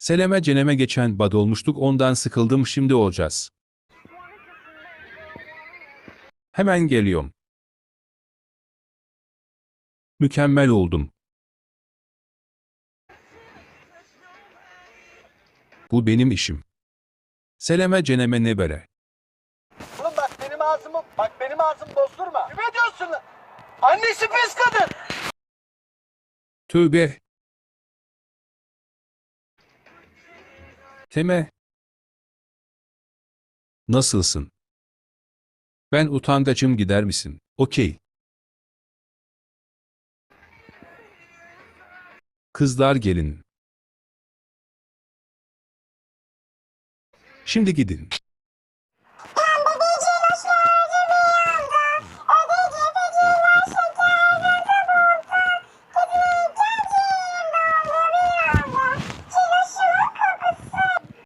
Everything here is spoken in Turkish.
Seleme ceneme geçen bad olmuştuk ondan sıkıldım şimdi olacağız. Hemen geliyorum. Mükemmel oldum. Bu benim işim. Seleme ceneme ne bere. Oğlum bak benim ağzımı, bak benim ağzımı bozdurma. Kime diyorsun lan? Annesi pis kadın. Tövbe. Teme. Nasılsın? Ben utangacım gider misin? Okey. Kızlar gelin. Şimdi gidin.